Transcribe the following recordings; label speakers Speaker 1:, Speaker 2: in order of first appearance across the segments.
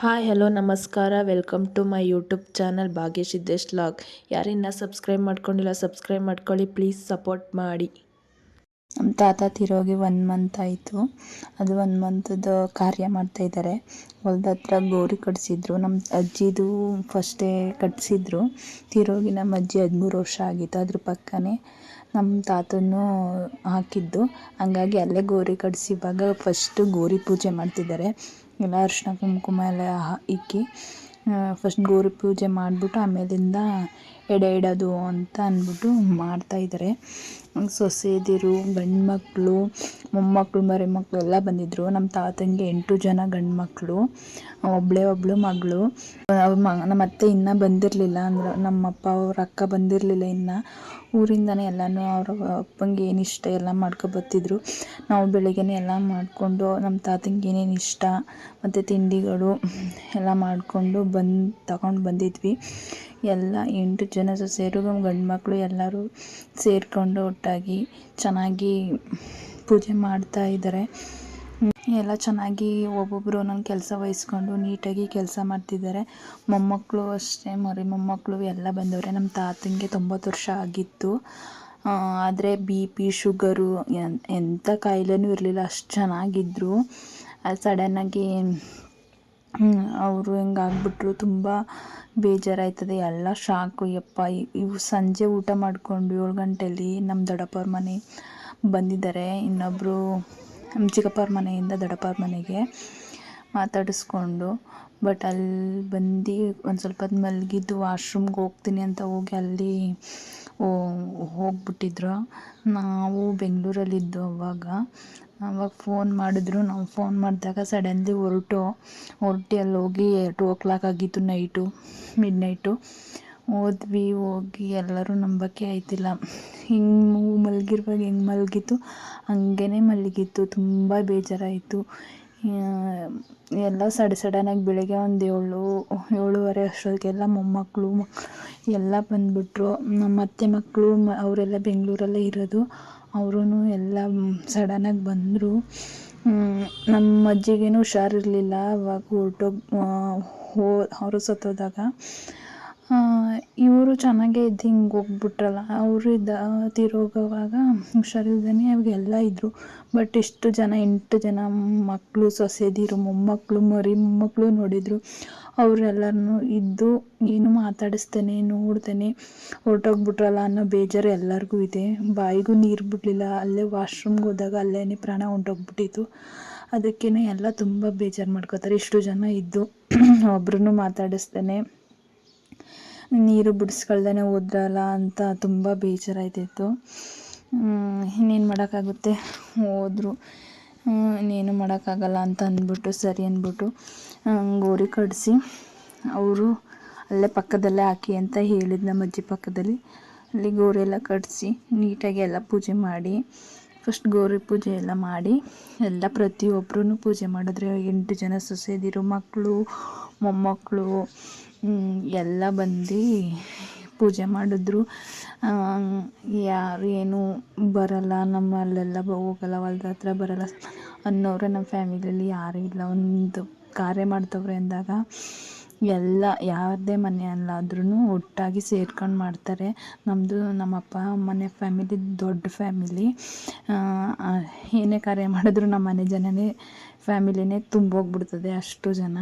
Speaker 1: Hi, hello, ನಮಸ್ಕಾರ. Welcome to my YouTube channel Bhagya Siddesh log. ಯಾರಿನ್ನ subscribe ಮಾಡ್ಕೊಂಡಿಲ್ಲ, subscribe ಮಾಡ್ಕೊಳ್ಳಿ. Please support ಮಾಡಿ.
Speaker 2: ನಮ್ಮ ತಾತ ತಿರೋಗಿ ಒನ್ ಮಂತ್ ಆಯಿತು. ಅದು ಒನ್ ಮಂತದ್ದು ಕಾರ್ಯ ಮಾಡ್ತಾಯಿದ್ದಾರೆ ಹೊಲ್ದ ಹತ್ರ ಗೋರಿ ಕಟ್ಸಿದ್ರು. ನಮ್ಮ ಅಜ್ಜಿದು ಫಸ್ಟೇ ಕಟ್ಸಿದ್ರು. ತಿರೋಗಿ ನಮ್ಮ ಅಜ್ಜಿ ಹದಿಮೂರು ವರ್ಷ ಆಗಿತ್ತು. ಅದ್ರ ಪಕ್ಕನೇ ನಮ್ಮ ತಾತನೂ ಹಾಕಿದ್ದು. ಹಂಗಾಗಿ ಅಲ್ಲೇ ಗೋರಿ ಕಟ್ಸಿ ಇವಾಗ ಫಸ್ಟು ಗೋರಿ ಪೂಜೆ ಮಾಡ್ತಿದ್ದಾರೆ. ಎಲ್ಲ ಅರಿಶಿನ ಕುಂಕುಮ ಎಲ್ಲ ಇಕ್ಕಿ ಫಸ್ಟ್ ಗೋರಿ ಪೂಜೆ ಮಾಡಿಬಿಟ್ಟು ಆಮೇಲಿಂದ ಎಡೆ ಇಡೋದು ಅಂತ ಅಂದ್ಬಿಟ್ಟು ಮಾಡ್ತಾಯಿದ್ದಾರೆ ಸೊಸೆದಿರು ಗಂಡು ಮಕ್ಕಳು ಮೊಮ್ಮಕ್ಕಳು ಮರಿ ಮಕ್ಕಳು ಎಲ್ಲ ಬಂದಿದ್ದರು ನಮ್ಮ ತಾತಂಗೆ ಎಂಟು ಜನ ಗಂಡು ಮಕ್ಕಳು ಒಬ್ಬಳೇ ಒಬ್ಬಳು ಮಗಳು ನಮ್ಮ ಅತ್ತೆ ಇನ್ನೂ ಬಂದಿರಲಿಲ್ಲ ಅಂದ್ರೆ ನಮ್ಮಪ್ಪ ಅವ್ರ ಅಕ್ಕ ಬಂದಿರಲಿಲ್ಲ ಇನ್ನೂ. ಊರಿಂದನೇ ಎಲ್ಲನೂ ಅವ್ರ ಅಪ್ಪಂಗೆ ಏನು ಇಷ್ಟ ಎಲ್ಲ ಮಾಡ್ಕೊಬತ್ತಿದ್ರು ನಾವು ಬೆಳಿಗ್ಗೆನೇ ಎಲ್ಲ ಮಾಡಿಕೊಂಡು ನಮ್ಮ ತಾತಂಗೆ ಏನೇನು ಇಷ್ಟ, ಮತ್ತು ತಿಂಡಿಗಳು ಎಲ್ಲ ಮಾಡಿಕೊಂಡು ಬಂದು, ತಗೊಂಡು ಬಂದಿದ್ವಿ. ಎಲ್ಲ ಎಂಟು ಜನ ಸೇರು ಗಂಡು ಮಕ್ಕಳು ಎಲ್ಲರೂ ಸೇರಿಕೊಂಡು ಒಟ್ಟಾಗಿ ಚೆನ್ನಾಗಿ ಪೂಜೆ ಮಾಡ್ತಾ ಇದ್ದಾರೆ. ಎಲ್ಲ ಚೆನ್ನಾಗಿ ಒಬ್ಬೊಬ್ಬರು ಒಂದೊಂದು ಕೆಲಸ ವಹಿಸ್ಕೊಂಡು ನೀಟಾಗಿ ಕೆಲಸ ಮಾಡ್ತಿದ್ದಾರೆ. ಮೊಮ್ಮಕ್ಕಳು ಅಷ್ಟೇ ಮರಿ ಮೊಮ್ಮಕ್ಕಳು ಎಲ್ಲ ಬಂದವ್ರೆ. ನಮ್ಮ ತಾತನಿಗೆ ತೊಂಬತ್ತು ವರ್ಷ ಆಗಿತ್ತು. ಆದರೆ ಬಿ ಪಿ, ಶುಗರು ಎಂಥ ಕಾಯಿಲೆನೂ ಇರಲಿಲ್ಲ. ಅಷ್ಟು ಚೆನ್ನಾಗಿದ್ದರು ಅದು ಸಡನ್ನಾಗಿ ಅವರು ಹಿಂಗಾಗ್ಬಿಟ್ರು ತುಂಬ ಬೇಜಾರಾಯ್ತದೆ. ಎಲ್ಲ ಶಾಕು ಯಪ್ಪ ಇವು ಸಂಜೆ ಊಟ ಮಾಡಿಕೊಂಡು ಏಳು ಗಂಟೆಯಲ್ಲಿ ನಮ್ಮ ದೊಡ್ಡಪ್ಪವ್ರ ಮನೆ ಬಂದಿದ್ದಾರೆ. ಇನ್ನೊಬ್ಬರು ನಮ್ಮ ಚಿಕ್ಕಪ್ಪವ್ರ ಮನೆಯಿಂದ ದೊಡ್ಡಪ್ಪವ್ರ ಮನೆಗೆ ಮಾತಾಡಿಸ್ಕೊಂಡು ಬಟ್ ಅಲ್ಲಿ ಬಂದು ಒಂದು ಸ್ವಲ್ಪ ಮಲಗಿದ್ದು ವಾಶ್ರೂಮ್ಗೆ ಹೋಗ್ತೀನಿ ಅಂತ ಹೋಗಿ ಅಲ್ಲಿ ಹೋಗ್ಬಿಟ್ಟಿದ್ರು. ನಾವು ಬೆಂಗಳೂರಲ್ಲಿದ್ದು ಅವಾಗ ಅವಾಗ ಫೋನ್ ಮಾಡಿದ್ರು. ನಾವು ಫೋನ್ ಮಾಡಿದಾಗ ಸಡನ್ಲಿ ಹೊರಟು ಹೊರಟು ಅಲ್ಲಿ ಹೋಗಿ ಟೂ ಓ ಕ್ಲಾಕ್ ಆಗಿತ್ತು ನೈಟು ಮಿಡ್ ನೈಟು ಹೋದ್ವಿ, ಹೋಗಿ ಎಲ್ಲರೂ ನಂಬಕ್ಕೆ ಆಯ್ತಿಲ್ಲ. ಹಿಂಗೆ ಮಲಗಿರುವಾಗ ಹೆಂಗೆ ಮಲಗಿತ್ತು? ಹಂಗೇ ಮಲಗಿತ್ತು. ತುಂಬ ಬೇಜಾರಾಯಿತು. ಎಲ್ಲ ಸಡ್ ಸಡನ್ನಾಗಿ ಬೆಳಗ್ಗೆ ಒಂದು ಏಳು, ಏಳುವರೆ ಅಷ್ಟೊತ್ತಿಗೆಲ್ಲ ಮೊಮ್ಮಕ್ಕಳು ಎಲ್ಲ ಬಂದುಬಿಟ್ರು. ನಮ್ಮ ಅತ್ತೆ ಮಕ್ಕಳು ಅವರೆಲ್ಲ ಬೆಂಗಳೂರಲ್ಲೇ ಇರೋದು. ಅವರೂ ಎಲ್ಲ ಸಡನ್ನಾಗಿ ಬಂದರು. ನಮ್ಮ ಅಜ್ಜಿಗೇನು ಹುಷಾರಿರಲಿಲ್ಲ. ಅವಾಗ ಹೋ ಅವರು ಸತ್ತೋದಾಗ ಇವರು ಚೆನ್ನಾಗೇ ಇದ್ದು ಹಿಂಗೆ ಹೋಗ್ಬಿಟ್ರಲ್ಲ, ಅವರು ಇದ್ದ, ತೀರೋಗೋವಾಗ ಹುಷಾರಿಲ್ದೇ ಅವ್ರಿಗೆಲ್ಲ ಇದ್ದರು ಬಟ್ ಇಷ್ಟು ಜನ, ಎಂಟು ಜನ ಮಕ್ಕಳು ಸೊಸೆದಿರು ಮೊಮ್ಮಕ್ಕಳು ಮರಿ ಮೊಮ್ಮಕ್ಕಳು ನೋಡಿದರು. ಅವರೆಲ್ಲರನ್ನೂ ಇದ್ದು, ಏನು ಮಾತಾಡಿಸ್ತೇನೆ, ನೋಡ್ತೇನೆ, ಹೊರಟೋಗ್ಬಿಟ್ರಲ್ಲ ಅನ್ನೋ ಬೇಜಾರು ಎಲ್ಲರಿಗೂ ಇದೆ. ಬಾಯಿಗೂ ನೀರು ಬಿಡಲಿಲ್ಲ, ಅಲ್ಲೇ ವಾಶ್ರೂಮ್ಗೆ ಹೋದಾಗ ಅಲ್ಲೇ ಪ್ರಾಣ ಹೊಂಟೋಗ್ಬಿಟ್ಟಿತ್ತು ಅದಕ್ಕೇ ಎಲ್ಲ ತುಂಬ ಬೇಜಾರು ಮಾಡ್ಕೋತಾರೆ. ಇಷ್ಟು ಜನ ಇದ್ದು ಒಬ್ರೂ ಮಾತಾಡಿಸ್ತೇನೆ. ನೀರು ಬಿಡಿಸ್ಕೊಳ್ದೇ ಹೋದ್ರಲ್ಲ ಅಂತ ತುಂಬ ಬೇಜಾರಾಯ್ತಿತ್ತು. ಇನ್ನೇನು ಮಾಡೋಕ್ಕಾಗುತ್ತೆ? ಹೋದರು. ಇನ್ನೇನು ಮಾಡೋಕ್ಕಾಗಲ್ಲ ಅಂತ ಅಂದ್ಬಿಟ್ಟು, ಸರಿ ಅಂದ್ಬಿಟ್ಟು ಗೋರಿ ಕಡಿಸಿ ಅವರು ಅಲ್ಲೇ ಪಕ್ಕದಲ್ಲೇ ಹಾಕಿ ಅಂತ ಹೇಳಿದ್ದು ನಮ್ಮ ಅಜ್ಜಿ ಪಕ್ಕದಲ್ಲಿ. ಅಲ್ಲಿ ಗೋರಿ ಎಲ್ಲ ಕಡಿಸಿ ನೀಟಾಗಿ ಎಲ್ಲ ಪೂಜೆ ಮಾಡಿ ಫಸ್ಟ್ ಗೌರಿ ಪೂಜೆ ಎಲ್ಲ ಮಾಡಿ, ಎಲ್ಲ ಪ್ರತಿಯೊಬ್ಬರೂ ಪೂಜೆ ಮಾಡಿದ್ರೆ ಎಂಟು ಜನ ಸೊಸೆದಿರು ಮಕ್ಕಳು ಮೊಮ್ಮಕ್ಕಳು ಎಲ್ಲ ಬಂದು ಪೂಜೆ ಮಾಡಿದ್ರು. ಯಾರು ಏನು ಬರಲ್ಲ, ನಮ್ಮಲ್ಲೆಲ್ಲ ಹೋಗಲ್ಲ, ಹೊಲ್ದ ಹತ್ರ ಬರಲ್ಲ. ಅನ್ನೋರು ನಮ್ಮ ಫ್ಯಾಮಿಲಿಯಲ್ಲಿ ಯಾರೂ ಇಲ್ಲ. ಒಂದು ಕಾರ್ಯ ಮಾಡ್ತವ್ರೆ ಅಂದಾಗ ಎಲ್ಲ ಯಾರದೇ ಮನೆಯಲ್ಲಾದ್ರೂ ಒಟ್ಟಾಗಿ ಸೇರ್ಕೊಂಡು ಮಾಡ್ತಾರೆ. ನಮ್ಮದು ನಮ್ಮ ಅಪ್ಪ ಮನೆ ಫ್ಯಾಮಿಲಿ ದೊಡ್ಡ ಫ್ಯಾಮಿಲಿ ಏನೇ ಕಾರ್ಯ ಮಾಡಿದ್ರು ನಮ್ಮ ಮನೆ ಜನನೇ ಫ್ಯಾಮಿಲಿನೇ ತುಂಬೋಗ್ಬಿಡ್ತದೆ ಅಷ್ಟು ಜನ.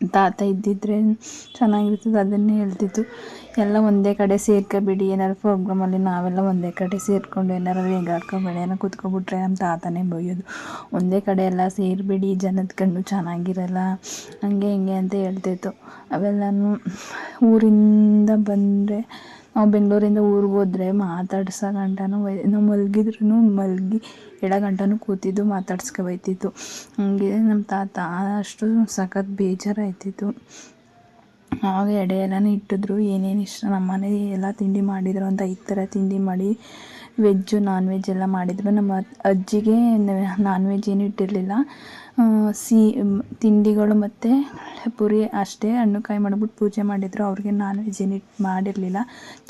Speaker 2: ತಾತ ಇದ್ದಿದ್ರೆ ಚೆನ್ನಾಗಿರ್ತದೆ ಅದನ್ನೇ ಹೇಳ್ತಿತ್ತು ಎಲ್ಲ ಒಂದೇ ಕಡೆ ಸೇರ್ಕೋಬೇಡಿ ಏನಾರು ಪ್ರೋಗ್ರಾಮಲ್ಲಿ ನಾವೆಲ್ಲ ಒಂದೇ ಕಡೆ ಸೇರಿಕೊಂಡು ಏನಾರು ರೇಗಾಡ್ಕೊಬೇಡಿ ಏನೋ ಕೂತ್ಕೊಬಿಟ್ರೆ ನಮ್ಮ ತಾತನೇ ಬೈಯೋದು. ಒಂದೇ ಕಡೆ ಎಲ್ಲ ಸೇರಿಬಿಡಿ, ಜನದ ಕಣ್ಣು ಚೆನ್ನಾಗಿರಲ್ಲ, ಹಂಗೆ ಹಿಂಗೆ ಅಂತ ಹೇಳ್ತಿತ್ತು. ಅವೆಲ್ಲನೂ ಊರಿಂದ ಬಂದರೆ ನಾವು ಬೆಂಗಳೂರಿಂದ ಊರಿಗೆ ಹೋದ್ರೆ ಮಾತಾಡ್ಸೋ ಗಂಟನೂ ನಾವು ಮಲಗಿದ್ರೂ ಮಲಗಿ ಎಡ ಗಂಟನೂ ಕೂತಿದ್ದು ಮಾತಾಡ್ಸ್ಕೊ ಬೈತಿತ್ತು. ಹಂಗೆ ನಮ್ಮ ತಾತ ಅಷ್ಟು ಸಖತ್ ಬೇಜಾರಾಯ್ತಿತ್ತು. ಆವಾಗ ಎಡೆ ಎಲ್ಲನೂ ಇಟ್ಟಿದ್ರು, ಏನೇನು ಇಷ್ಟ ನಮ್ಮ ಮನೆ ಎಲ್ಲ ತಿಂಡಿ ಮಾಡಿದ್ರು ಅಂತ ಈ ಥರ ತಿಂಡಿ ಮಾಡಿ ವೆಜ್ಜು ನಾನ್ ವೆಜ್ ಎಲ್ಲ ಮಾಡಿದ್ರು. ನಮ್ಮ ಅಜ್ಜಿಗೆ ನಾನ್ ವೆಜ್ ಏನು ಇಟ್ಟಿರಲಿಲ್ಲ. ಸಿಹಿ ತಿಂಡಿಗಳು ಮತ್ತು ಪುರಿ ಅಷ್ಟೇ. ಹಣ್ಣು ಕಾಯಿ ಮಾಡಿಬಿಟ್ಟು ಪೂಜೆ ಮಾಡಿದರು. ಅವ್ರಿಗೆ ನಾನ್ ವೆಜ್ ಏನು ಮಾಡಿರಲಿಲ್ಲ.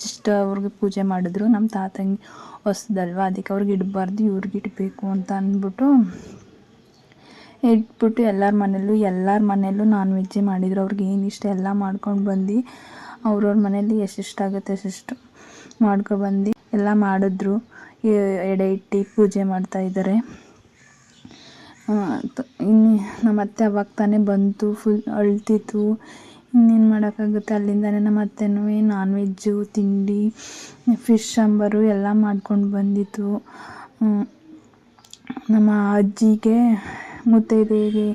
Speaker 2: ಜಸ್ಟ್ ಅವ್ರಿಗೆ ಪೂಜೆ ಮಾಡಿದ್ರು. ನಮ್ಮ ತಾತಂಗೆ ಹೊಸ್ದಲ್ವ? ಅದಕ್ಕೆ ಅವ್ರಿಗೆ ಇಡಬಾರ್ದು, ಇವ್ರಿಗೆ ಇಡಬೇಕು ಅಂತ ಅಂದ್ಬಿಟ್ಟು ಇಟ್ಬಿಟ್ಟು ಎಲ್ಲರ ಮನೆಯಲ್ಲೂ ಎಲ್ಲರ ಮನೆಯಲ್ಲೂ ನಾನ್ ವೆಜ್ಜೇ ಮಾಡಿದರು. ಅವ್ರಿಗೆ ಏನು ಇಷ್ಟ ಎಲ್ಲ ಮಾಡ್ಕೊಂಡು ಬಂದು ಅವ್ರವ್ರ ಮನೆಯಲ್ಲಿ ಎಷ್ಟೆಷ್ಟಾಗುತ್ತೆ ಅಷ್ಟೆಷ್ಟು ಮಾಡ್ಕೊಬಂದು ಎಲ್ಲ ಮಾಡಿದ್ರು. ಎಡೆ ಇಟ್ಟು ಪೂಜೆ ಮಾಡ್ತಾಯಿದ್ದಾರೆ ಇನ್ನು, ನಮ್ಮ ಅತ್ತೆ ಅವಾಗ ತಾನೇ ಬಂತು ಫುಲ್ ಅಳ್ತಿತ್ತು. ಇನ್ನೇನು ಮಾಡೋಕ್ಕಾಗುತ್ತೆ? ಅಲ್ಲಿಂದಲೇ ನಮ್ಮ ಅತ್ತೆನೂ ನಾನ್ ವೆಜ್ಜು ತಿಂಡಿ ಫಿಶ್ ಸಾಂಬಾರು ಎಲ್ಲ ಮಾಡ್ಕೊಂಡು ಬಂದಿತ್ತು. ನಮ್ಮ ಅಜ್ಜಿಗೆ ಮುತ್ತೈದೆಗೆ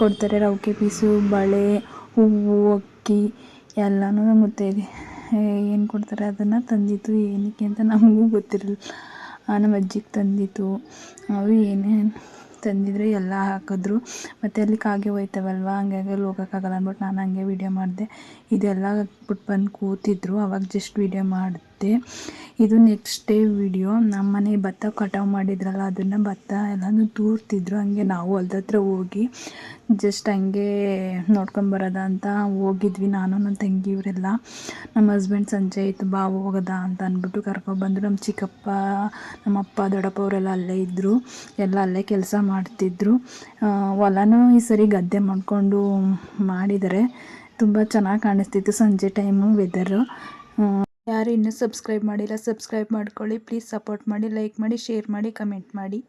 Speaker 2: ಕೊಡ್ತಾರೆ ರವಿಕೆ ಪೀಸು, ಬಳೆ, ಹೂವು, ಅಕ್ಕಿ ಎಲ್ಲನೂ ಮುತ್ತೈದೆ ಏನು ಕೊಡ್ತಾರೆ ಅದನ್ನು ತಂದಿತ್ತು ಏನಕ್ಕೆ ಅಂತ ನಮಗೂ ಗೊತ್ತಿರಲಿಲ್ಲ ನಮ್ಮ ಅಜ್ಜಿಗೆ ತಂದಿತ್ತು ಅವು ಏನೇನು ತಂದಿದ್ರೆ ಎಲ್ಲ ಹಾಕಿದ್ರು. ಮತ್ತು ಅಲ್ಲಿ ಕಾಗೆ ಹೋಯ್ತವಲ್ವ? ಹಂಗಾಗಿ ಅಲ್ಲಿ ಹೋಗೋಕ್ಕಾಗಲ್ಲ ಅಂದ್ಬಿಟ್ಟು ನಾನು ಹಂಗೆ ವೀಡಿಯೋ ಮಾಡಿದೆ. ಇದೆಲ್ಲ ಬಿಟ್ಟು ಬಂದು ಕೂತಿದ್ರು. ಅವಾಗ ಜಸ್ಟ್ ವೀಡಿಯೋ ಮಾಡಿದೆ. ಇದು ನೆಕ್ಸ್ಟ್ ಡೇ ವಿಡಿಯೋ ನಮ್ಮ ಮನೆ ಭತ್ತ ಕಟಾವು ಮಾಡಿದ್ರಲ್ಲ, ಅದನ್ನು ಭತ್ತ ಎಲ್ಲನೂ ತೂರ್ತಿದ್ರು. ಹಂಗೆ ನಾವು ಹೊಲ್ದ ಹತ್ರ ಹೋಗಿ ಜಸ್ಟ್ ಹಂಗೆ ನೋಡ್ಕೊಂಬರೋದ ಅಂತ ಹೋಗಿದ್ವಿ ನಾನು ನನ್ನ ತಂಗಿ ಇವರೆಲ್ಲ. ನಮ್ಮ ಹಸ್ಬೆಂಡ್ ಸಂಜೆ ಆಯಿತು, ಬಾ ಹೋಗದ ಅಂತ ಅಂದ್ಬಿಟ್ಟು ಕರ್ಕೊಬಂದರು ನಮ್ಮ ಚಿಕ್ಕಪ್ಪ ನಮ್ಮಪ್ಪ ದೊಡ್ಡಪ್ಪ ಅವರೆಲ್ಲ ಅಲ್ಲೇ ಇದ್ದರು ಎಲ್ಲ ಅಲ್ಲೇ ಕೆಲಸ ಮಾಡ್ತಿದ್ರು. ಹೊಲನೂ ಈ ಸರಿ ಗದ್ದೆ ಮಾಡಿಕೊಂಡು ಮಾಡಿದ್ದಾರೆ ತುಂಬ ಚೆನ್ನಾಗಿ ಕಾಣಿಸ್ತಿತ್ತು ಸಂಜೆ ಟೈಮು ವೆದರು
Speaker 1: ಯಾರು ಇನ್ನೂ ಸಬ್ಸ್ಕ್ರೈಬ್ ಮಾಡಿಲ್ಲ, ಸಬ್ಸ್ಕ್ರೈಬ್ ಮಾಡ್ಕೊಳ್ಳಿ. ಪ್ಲೀಸ್ ಸಪೋರ್ಟ್ ಮಾಡಿ, ಲೈಕ್ ಮಾಡಿ, ಶೇರ್ ಮಾಡಿ, ಕಮೆಂಟ್ ಮಾಡಿ.